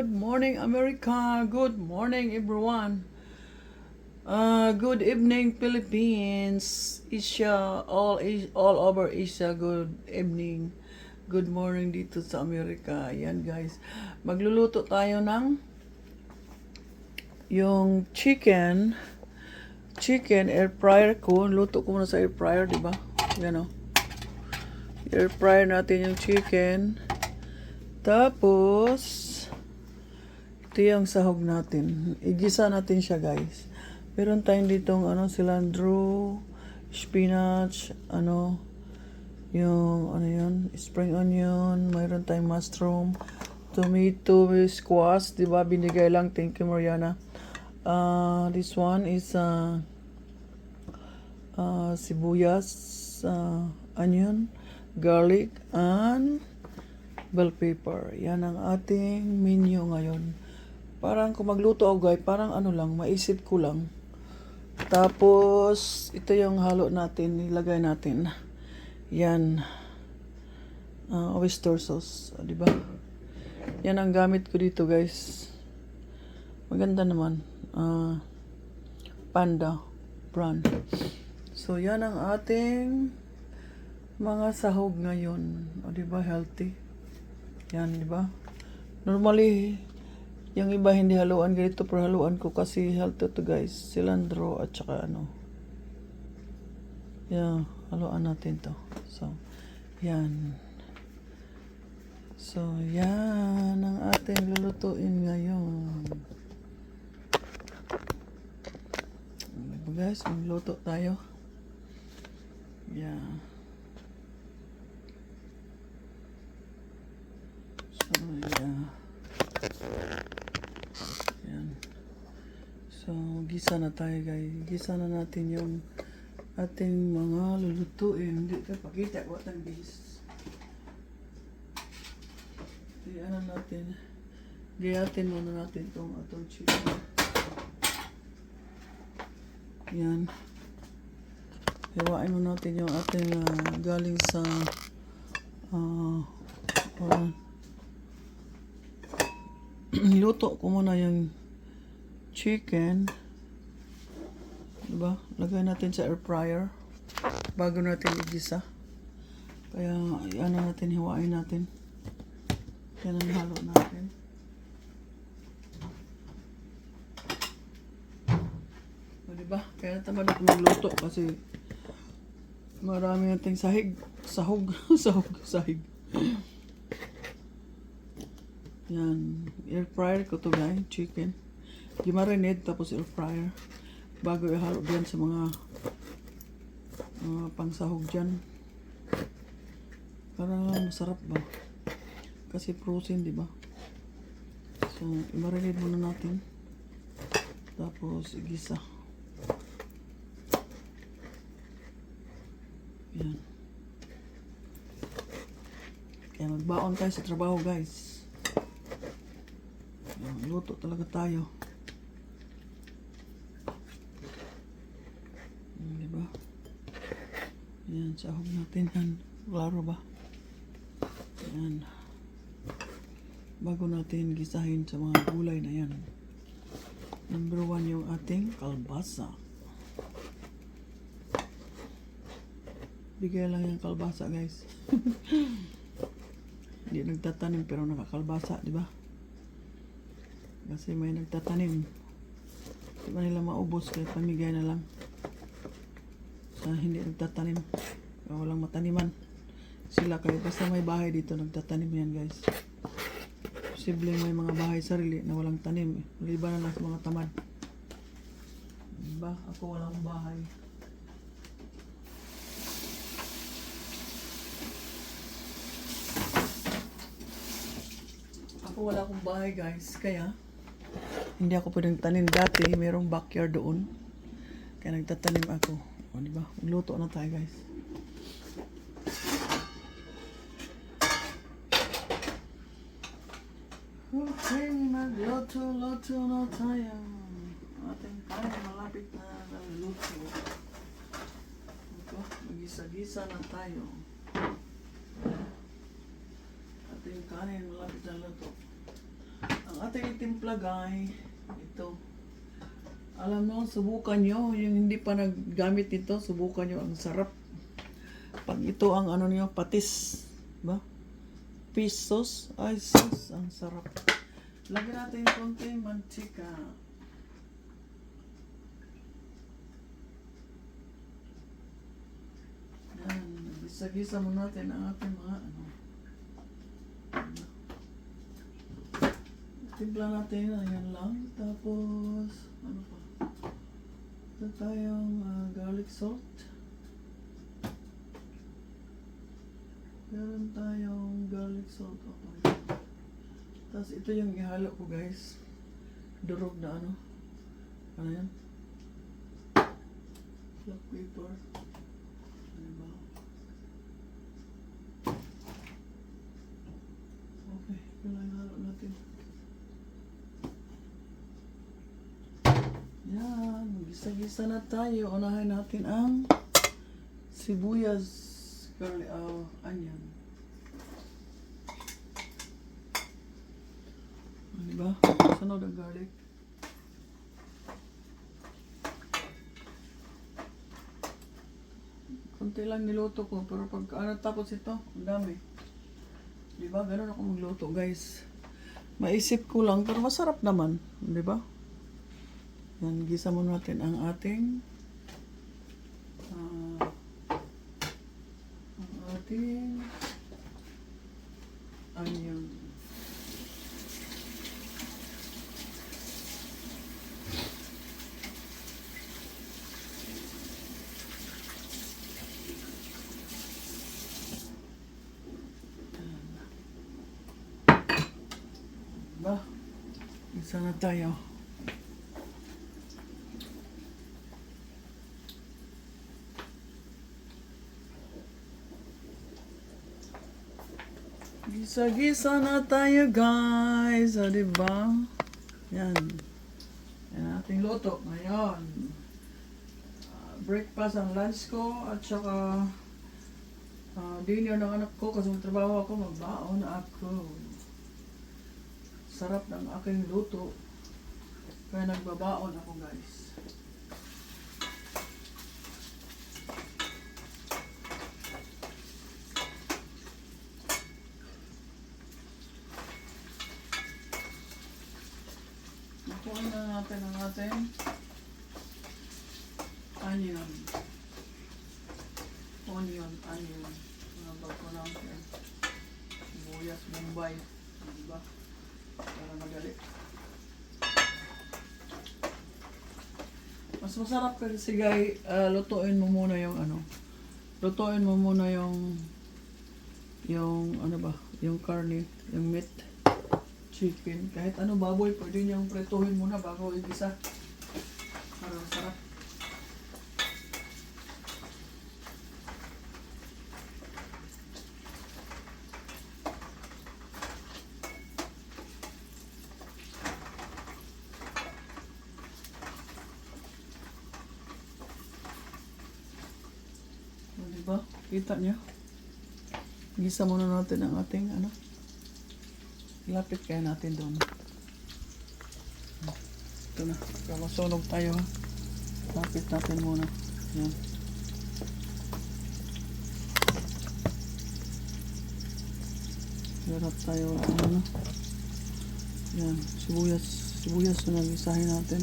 Good morning, America. Good morning, everyone. Uh, good evening, Philippines. Asia, all As- all over Asia. Good evening. Good morning dito sa Amerika. Yan guys. Magluluto tayo ng yung chicken. Chicken air fryer ko. Luto ko muna sa air fryer, di ba? Yan o. Air fryer natin yung chicken. Tapos, ito yung sahog natin. Igisa natin siya, guys. Meron tayong ditong, ano, cilantro, spinach, ano, yung, ano yun, spring onion, mayroon tayong mushroom, tomato, squash, di ba? Binigay lang. Thank you, Mariana. Uh, this one is, uh, uh, sibuyas, uh, onion, garlic, and bell pepper. Yan ang ating menu ngayon. Parang kung magluto ako guys, parang ano lang, maisip ko lang. Tapos, ito yung halo natin, ilagay natin. Yan. Uh, oyster sauce, ah, di? Yan ang gamit ko dito guys. Maganda naman. Ah, panda brand. So, yan ang ating mga sahog ngayon. O, di ba, healthy? Yan, di ba? Normally, yung iba hindi haluan ganito, pero haluan ko kasi healthy to guys. Cilantro at saka ano. Yan, haluan natin to. So, yan. So, yan ang ating lulutuin ngayon. Diba guys, magluto tayo. Yeah. So, yeah. Yan. So, gisa na tayo guys. Gisa na natin yung ating mga lulutuin. Hindi ka pakita ko ang bis. Diyan na natin. Gayatin muna natin itong atong chicken. Yan. Hiwain mo natin yung ating ah, galing sa ah uh, niluto ko muna yung chicken. Diba? Lagay natin sa air fryer bago natin igisa. Kaya, ano natin, hiwain natin. Yan ang halo natin. O, diba? Kaya tamad ako magluto kasi marami nating sahig. Sahog. Sahog. Sahig. Yan. Air fryer ko to guys. Chicken. Gimarinate tapos air fryer. Bago ihalo yan sa mga mga pangsahog dyan. Para masarap ba? Kasi frozen, di ba? So, i-marinate muna natin. Tapos, igisa. Yan. Kaya magbaon tayo sa trabaho, guys. Yan, luto talaga tayo. Yan, di ba? Yan, sahog natin yan. Klaro ba? Yan. Bago natin gisahin sa mga gulay na yan. Number one yung ating kalbasa. Bigay lang yung kalbasa, guys. Hindi nagtatanim pero nakakalbasa, di ba? Kasi may nagtatanim. Di ba nila maubos kaya pamigay na lang. Sa hindi nagtatanim. Walang mataniman. Sila kayo basta may bahay dito nagtatanim yan guys. Posibleng may mga bahay sarili na walang tanim. Maliban na lang sa mga tamad. Diba? Ako wala akong bahay. Ako wala akong bahay guys. Kaya hindi ako pwedeng tanim dati. Merong backyard doon. Kaya nagtatanim ako. O, di ba? Magluto na tayo guys. Okay, magluto-luto na tayo. Ating kain malapit na naluto. Ito, magisa-gisa na tayo. Ating kanin malapit na luto. ating itimpla guy, ito. Alam mo, subukan nyo. Yung hindi pa naggamit nito, subukan nyo. Ang sarap. Pag ito ang ano niyo, patis. Ba? Fish. Ay, sauce. Ang sarap. Lagyan natin konti mantika. Yan. Gisa-gisa mo natin ang ating mga ano. Timpla natin, ayan lang. Tapos, ano pa? Ito tayong ah, garlic salt. Meron tayong garlic salt. Okay. Tapos ito yung ihalo ko guys. Durog na ano. Ano yan? Black pepper. Ano ba? Okay, lang halo natin. Yan, gisa-gisa na tayo. Unahin natin ang sibuyas, curly, uh, onion. Ah, Diba? Sunod ang garlic. Kunti lang niluto ko, pero pag ano tapos ito, ang dami. Di ba? Ganun ako magluto, guys. Maisip ko lang, pero masarap naman. Di ba? Yan, gisa mo natin ang ating ah, ang ating onion. Ba? Isa na tayo. Gisa-gisa na tayo guys. O, diba? Yan. Yan ating luto ngayon. Ah, breakfast ang lunch ko at saka ah, dinner ng anak ko kasi trabaho ako, magbaon ako. Sarap ng aking luto. Kaya nagbabaon ako guys. Nakuha na natin ang ating onion. Onion, onion. Mga bago natin. Sibuyas, Mumbai. Diba? Para madali. Mas masarap kasi guy, ah, lutuin mo muna yung ano. Lutuin mo muna yung yung ano ba, yung karne, yung meat, chicken, kahit ano baboy, pwede niyang pretuhin muna bago igisa. Para masarap. O, diba? Kita niyo? Gisa muna natin ang ating ano. Lapit kaya natin doon. Ito na. Kaya masunog tayo. Lapit natin muna. Yan. Hirap tayo ano. Yan. Sibuyas. Sibuyas na nagisahin natin.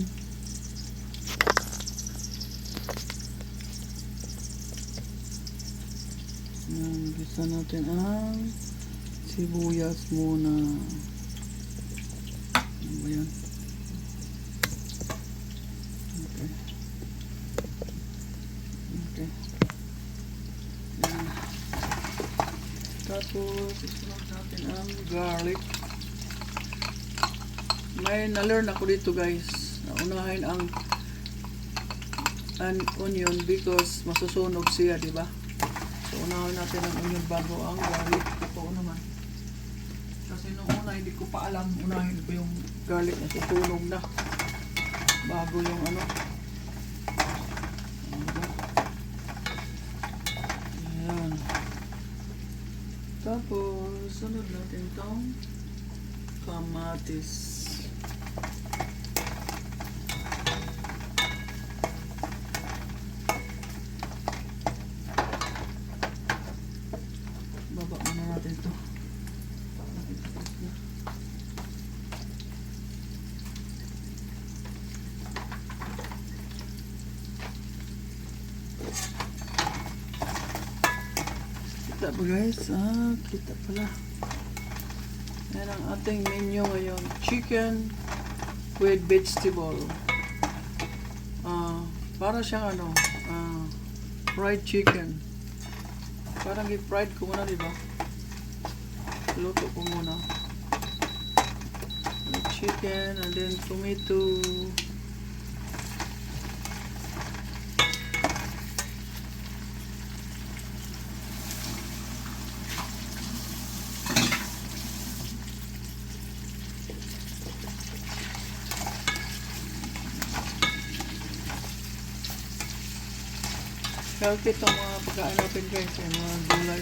Yan, gisa natin ang sibuyas muna. Ano? Okay. Okay. Yan. Tapos, natin ang garlic. May na-learn ako dito guys. Naunahin ang an onion because masusunog siya, di ba? So, unahin natin ang onion bago ang garlic. Totoo naman. Kasi nung una, hindi ko pa alam. Unahin ko yung garlic na susunog na. Bago yung ano. Ayan. Tapos, sunod natin tong kamatis. Ba guys? Ah, kita pala. Yan ang ating menu ngayon. Chicken with vegetable. Ah, para siyang ano, ah, fried chicken. Parang i-fried ko muna, di ba? Luto ko muna. Chicken and then tomato. Healthy itong mga pagkain natin guys, yung mga gulay.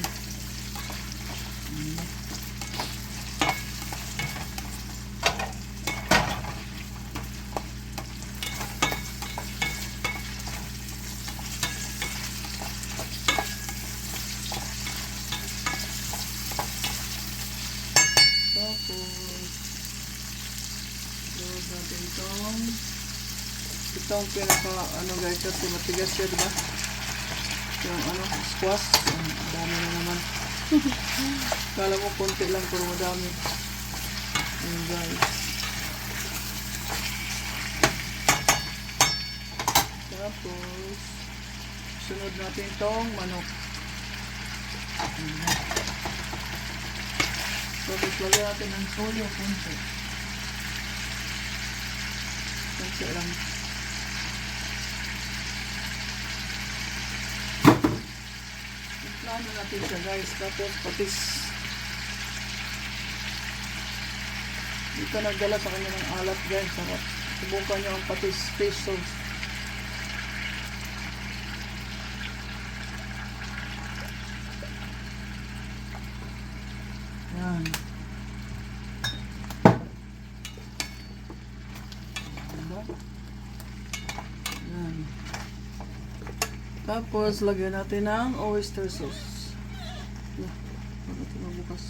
Mm. Tapos, load natin itong itong pinaka ano guys kasi matigas siya diba? Yung ano, squash. Ang dami na naman. Kala mo konti lang pero madami. Ayan guys. Tapos, sunod natin itong manok. Tapos lagyan natin ng toyo konti. Konti lang. Plano natin siya guys. Tapos patis. Dito nagdala sa kanya ng alat guys. Sarap. Subukan nyo ang patis fish sauce. Yan. Diba? Yan. Tapos, lagyan natin ng oyster sauce. Yeah, bakit ito mabukas?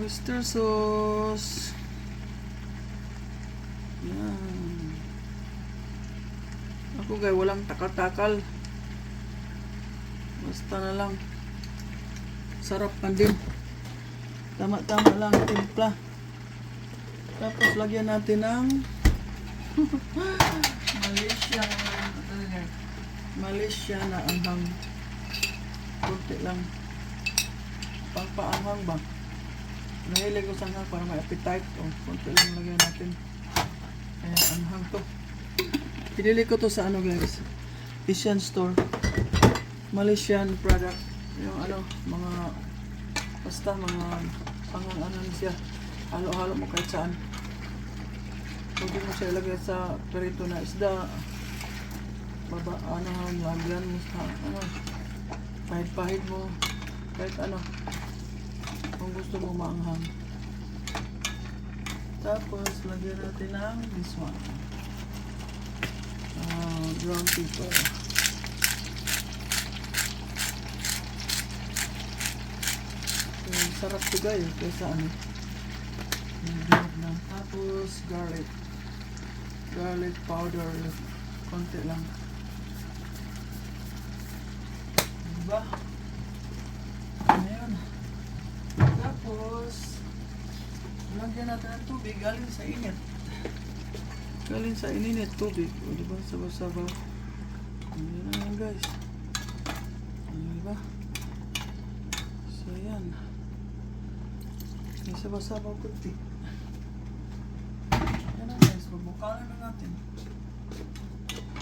Oyster sauce. Yan. Ako guys, walang takatakal. Basta na lang. Sarap pa din. Tama-tama lang timpla. Tapos lagyan natin ng Malaysia Malaysia na anghang kunti lang. Pangpaanghang ba? Nahilig ko sa anghang para may appetite. O kunti lang lagyan natin. Eh anghang to. Pinili ko to sa ano guys? Asian store. Malaysian product. Yung ano mga basta mga pangang ano siya. Halo-halo mo kahit saan Pwede mo siya ilagay sa perito na isda. Baba, ano, lagyan mo sa, ano, pahid-pahid mo. Kahit ano. Kung gusto mo maanghang. Tapos, lagyan natin ng this one. Ah, brown pepper. So, sarap to guys, kaysa ano. Tapos, garlic. Garlic powder. Konti lang. Diba? Ayan. Tapos, lagyan natin ng tubig galing sa init. Galing sa ininit tubig. O, diba? Sabaw-sabaw. Ayan na yan, guys. Diba? So, ayan. Sabaw-sabaw kunti. Yan magbukalan na natin.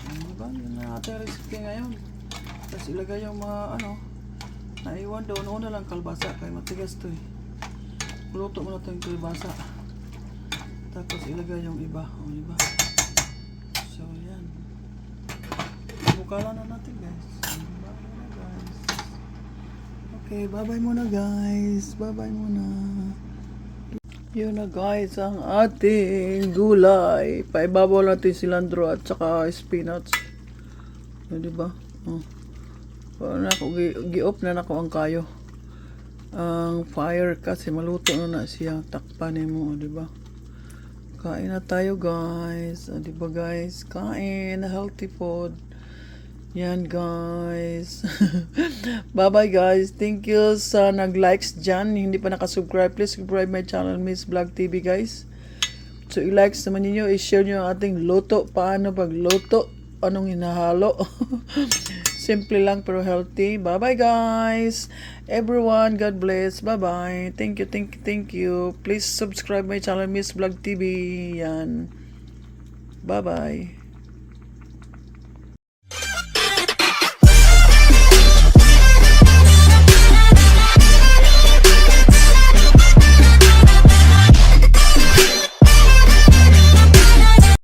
Ano ba? Yun na ating recipe ngayon. Tapos ilagay yung mga ano, naiwan doon. Una lang kalbasa kaya matigas to eh. Luto mo na ito yung kalbasa. Tapos ilagay yung iba. O, diba? So, yan. Bukalan na natin guys. Bye muna guys. Okay, bye-bye muna guys. Bye-bye muna. Yun na guys, ang ating gulay. Paibabaw natin cilantro at saka spinach. O, diba? Oh. Parang ako, gi- gi-off na nako ang kayo. Ang fire kasi maluto na na siya. Takpanin mo, o, diba? Kain na tayo guys. O, diba guys? Kain. Healthy food. Yan guys. Bye-bye guys. Thank you sa nag-likes dyan. Hindi pa nakasubscribe. Please subscribe my channel Miss Vlog TV guys. So i-likes naman ninyo. I-share nyo ang ating luto. Paano pagluto. Anong hinahalo. Simple lang pero healthy. Bye-bye guys. Everyone, God bless. Bye-bye. Thank you, thank you, thank you. Please subscribe my channel Miss Vlog TV. Yan. Bye-bye.